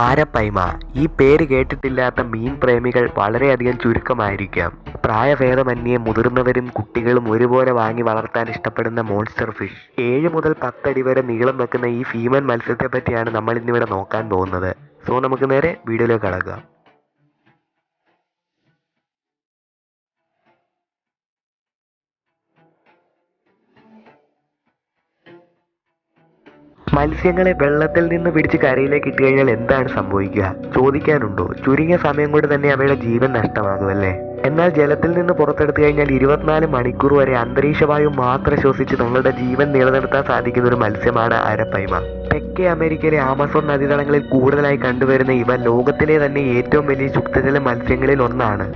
ആരപ്പൈമ ഈ പേര് കേട്ടിട്ടില്ലാത്ത മീൻ പ്രേമികൾ വളരെയധികം ചുരുക്കമായിരിക്കാം. പ്രായഭേദമന്യേ മുതിർന്നവരും കുട്ടികളും ഒരുപോലെ വാങ്ങി വളർത്താൻ ഇഷ്ടപ്പെടുന്ന മോൺസ്റ്റർ ഫിഷ് ഏഴ് മുതൽ പത്തടി വരെ നീളം വെക്കുന്ന ഈ ഫീമൻ മത്സ്യത്തെ പറ്റിയാണ് നമ്മൾ ഇന്നിവിടെ നോക്കാൻ പോകുന്നത്. സോ നമുക്ക് നേരെ വീഡിയോയിലേക്ക് കടക്കാം. മത്സ്യങ്ങളെ വെള്ളത്തിൽ നിന്ന് പിടിച്ച് കരയിലേക്ക് ഇട്ട് കഴിഞ്ഞാൽ എന്താണ് സംഭവിക്കുക? ചോദിക്കാനുണ്ടോ? ചുരുങ്ങിയ സമയം കൊണ്ട് തന്നെ അവയുടെ ജീവൻ നഷ്ടമാകുമല്ലേ എന്നാൽ ജലത്തിൽ നിന്ന് പുറത്തെടുത്തു കഴിഞ്ഞാൽ ഇരുപത്തിനാല് മണിക്കൂർ വരെ അന്തരീക്ഷവായു മാത്രം ശ്വസിച്ച് തങ്ങളുടെ ജീവൻ നിലനിർത്താൻ സാധിക്കുന്ന ഒരു മത്സ്യമാണ് അരപ്പൈമ. തെക്കേ അമേരിക്കയിലെ ആമസോൺ നദീതടങ്ങളിൽ കൂടുതലായി കണ്ടുവരുന്ന ഇവ ലോകത്തിലെ തന്നെ ഏറ്റവും വലിയ ശുദ്ധജല മത്സ്യങ്ങളിൽ ഒന്നാണ്.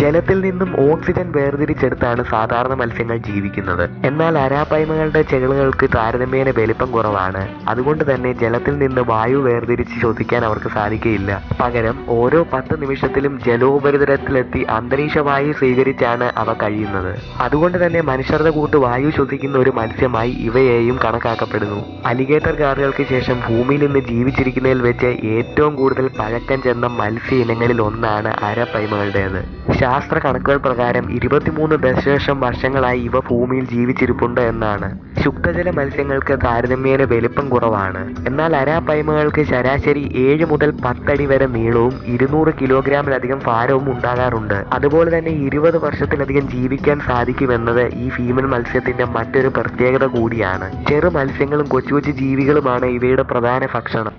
ജലത്തിൽ നിന്നും ഓക്സിജൻ വേർതിരിച്ചെടുത്താണ് സാധാരണ മത്സ്യങ്ങൾ ജീവിക്കുന്നത്. എന്നാൽ അരാപ്പൈമകളുടെ ചെകിളുകൾക്ക് താരതമ്യേന വലിപ്പം കുറവാണ്. അതുകൊണ്ട് തന്നെ ജലത്തിൽ നിന്ന് വായു വേർതിരിച്ച് ശ്വസിക്കാൻ അവർക്ക് സാധിക്കുകയില്ല പകരം ഓരോ പത്ത് നിമിഷത്തിലും ജലോപരിതലത്തിലെത്തി അന്തരീക്ഷ വായു സ്വീകരിച്ചാണ് അവ കഴിയുന്നത്. അതുകൊണ്ട് തന്നെ മനുഷ്യരുടെ കൂട്ട് വായു ശ്വസിക്കുന്ന ഒരു മത്സ്യമായി ഇവയെയും കണക്കാക്കപ്പെടുന്നു. അലിഗേറ്റർ കാറുകൾക്ക് ശേഷം ഭൂമിയിൽ നിന്ന് ജീവിച്ചിരിക്കുന്നതിൽ വെച്ച് ഏറ്റവും കൂടുതൽ പഴക്കം ചെന്ന മത്സ്യ ഇനങ്ങളിൽ ഒന്നാണ് അരപ്പൈമകളുടേത്. ശാസ്ത്ര കണക്കുകൾ പ്രകാരം ഇരുപത്തിമൂന്ന് ദശലക്ഷം വർഷങ്ങളായി ഇവ ഭൂമിയിൽ ജീവിച്ചിരിപ്പുണ്ട് എന്നാണ്. ശുദ്ധജല മത്സ്യങ്ങൾക്ക് താരതമ്യേന വലിപ്പം കുറവാണ്. എന്നാൽ അരാപ്പൈമകൾക്ക് ശരാശരി ഏഴ് മുതൽ പത്തടി വരെ നീളവും ഇരുന്നൂറ് കിലോഗ്രാമിലധികം ഭാരവും ഉണ്ടാകാറുണ്ട്. അതുപോലെ തന്നെ ഇരുപത് വർഷത്തിലധികം ജീവിക്കാൻ സാധിക്കുമെന്നത് ഈ ഫീമൽ മത്സ്യത്തിന്റെ മറ്റൊരു പ്രത്യേകത കൂടിയാണ്. ചെറു മത്സ്യങ്ങളും കൊച്ചു കൊച്ചു ജീവികളുമാണ് ഇവയുടെ പ്രധാന ഭക്ഷണം.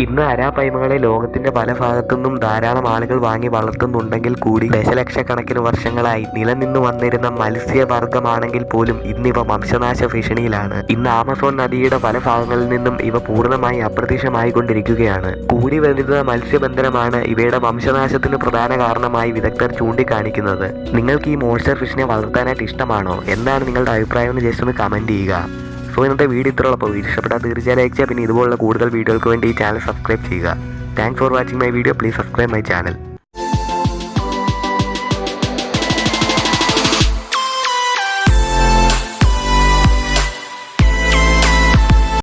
ഇന്ന് അരാപൈമകളെ ലോകത്തിന്റെ പല ഭാഗത്തുനിന്നും ധാരാളം ആളുകൾ വാങ്ങി വളർത്തുന്നുണ്ടെങ്കിൽ കൂടി ദശലക്ഷക്കണക്കിന് വർഷങ്ങളായി നിലനിന്നു വന്നിരുന്ന മത്സ്യവർഗമാണെങ്കിൽ പോലും ഇന്നിവ വംശനാശ ഭീഷണിയിലാണ്. ഇന്ന് ആമസോൺ നദിയുടെ പല ഭാഗങ്ങളിൽ നിന്നും ഇവ പൂർണമായി അപ്രത്യക്ഷമായി കൊണ്ടിരിക്കുകയാണ് കൂടി വരുന്ന മത്സ്യബന്ധനമാണ്. ഇവയുടെ വംശനാശത്തിന് പ്രധാന കാരണമായി വിദഗ്ധർ ചൂണ്ടിക്കാണിക്കുന്നത്. നിങ്ങൾക്ക് ഈ മോൺസ്റ്റർ ഫിഷിനെ വളർത്താനായിട്ട് ഇഷ്ടമാണോ? എന്താണ് നിങ്ങളുടെ അഭിപ്രായം എന്ന് ജസ്റ്റ് ഒന്ന് കമന്റ് ചെയ്യുക. സോ ഇന്നത്തെ വീഡിയോ ഇത്രയുള്ള അപ്പോൾ വീഡിയോ ഇഷ്ടപ്പെട്ടാൽ തീർച്ചയായും ലൈക്ക് പിന്നെ ഇതുപോലുള്ള കൂടുതൽ വീഡിയോകൾക്ക് വേണ്ടി ഈ ചാനൽ സബ്സ്ക്രൈബ് ചെയ്യുക. Thanks for watching my video please subscribe my channel